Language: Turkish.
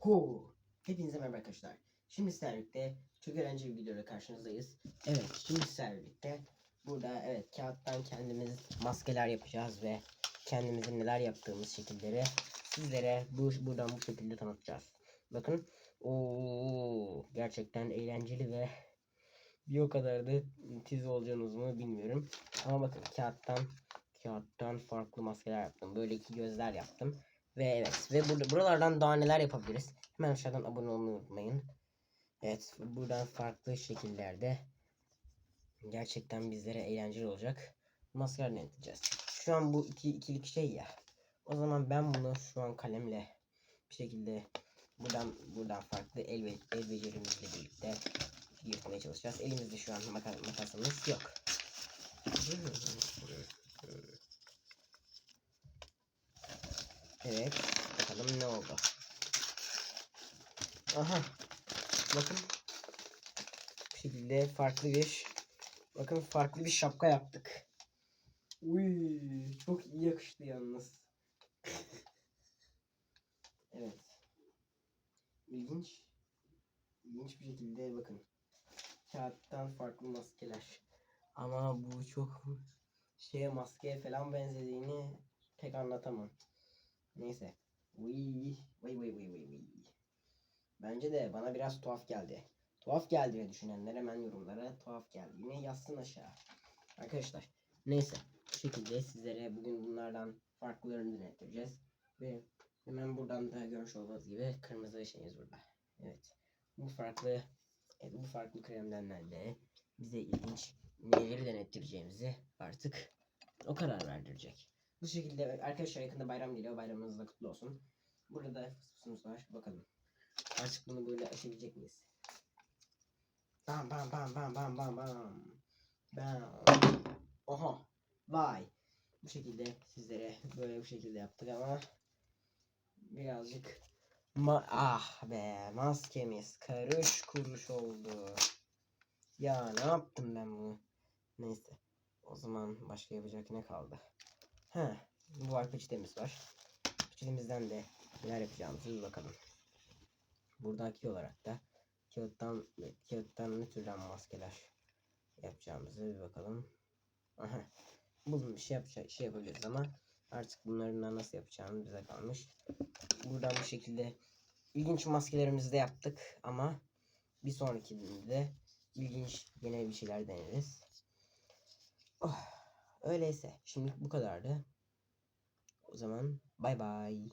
Go! Hepinize merhaba arkadaşlar. Şimdi sizlerle çok eğlenceli bir videoyla karşınızdayız. Evet, şimdi sizlerle burada evet kağıttan kendimiz maskeler yapacağız ve kendimizin neler yaptığımız şekilleri sizlere bu buradan bu şekilde tanıtacağız. Bakın, o gerçekten eğlenceli ve bir o kadar da tiz olacağınız mı bilmiyorum. Ama bakın kağıttan kağıttan farklı maskeler yaptım. Böyle iki gözler yaptım. Ve evet ve burada buralardan daha neler yapabiliriz? Hemen aşağıdan abone olmayı unutmayın. Evet buradan farklı şekillerde gerçekten bizlere eğlenceli olacak maskeler deneteceğiz. Şu an bu iki ikilik şey ya. O zaman ben bunu şu an kalemle bir şekilde buradan buradan farklı el, be- el becerimizle birlikte yırtmaya çalışacağız. Elimizde şu an maka- makasımız yok. Evet. Bakalım ne oldu. Aha. Bakın. Bu şekilde farklı bir bakın farklı bir şapka yaptık. Uy, çok iyi yakıştı yalnız. evet. İlginç. İlginç bir şekilde bakın. Kağıttan farklı maskeler. Ama bu çok şeye maskeye falan benzediğini pek anlatamam. Neyse. Uy, vay vay vay vay vay. Bence de bana biraz tuhaf geldi. Tuhaf geldi diye düşünenler hemen yorumlara tuhaf geldi. Yine yazsın aşağı. Arkadaşlar neyse bu şekilde sizlere bugün bunlardan farklılarını denettireceğiz. Ve hemen buradan da görmüş olduğunuz gibi kırmızı şeyimiz burada. Evet. Bu farklı evet, bu farklı kremden de bize ilginç neleri denettireceğimizi artık o karar verdirecek. Bu şekilde arkadaşlar yakında bayram geliyor. Bayramınız da kutlu olsun. Burada da fısfısımız var. Bakalım. Artık bunu böyle aşabilecek miyiz? Bam bam bam bam bam bam bam. Bam. Oha. Vay. Bu şekilde sizlere böyle bu şekilde yaptık ama birazcık ma ah be maskemiz karış kuruş oldu. Ya ne yaptım ben bunu? Neyse. O zaman başka yapacak ne kaldı? He, bu var peçetemiz var. Peçetemizden de neler yapacağımızı bir bakalım. Buradaki olarak da kağıttan kağıttan ne türden maskeler yapacağımızı bir bakalım. Aha. Bir şey yapacak şey yapabiliriz ama artık bunların nasıl yapacağımız bize kalmış. Buradan bu şekilde ilginç maskelerimizi de yaptık ama bir sonrakinde de ilginç yine bir şeyler deneriz. Oh. Öyleyse şimdilik bu kadardı. O zaman bay bay.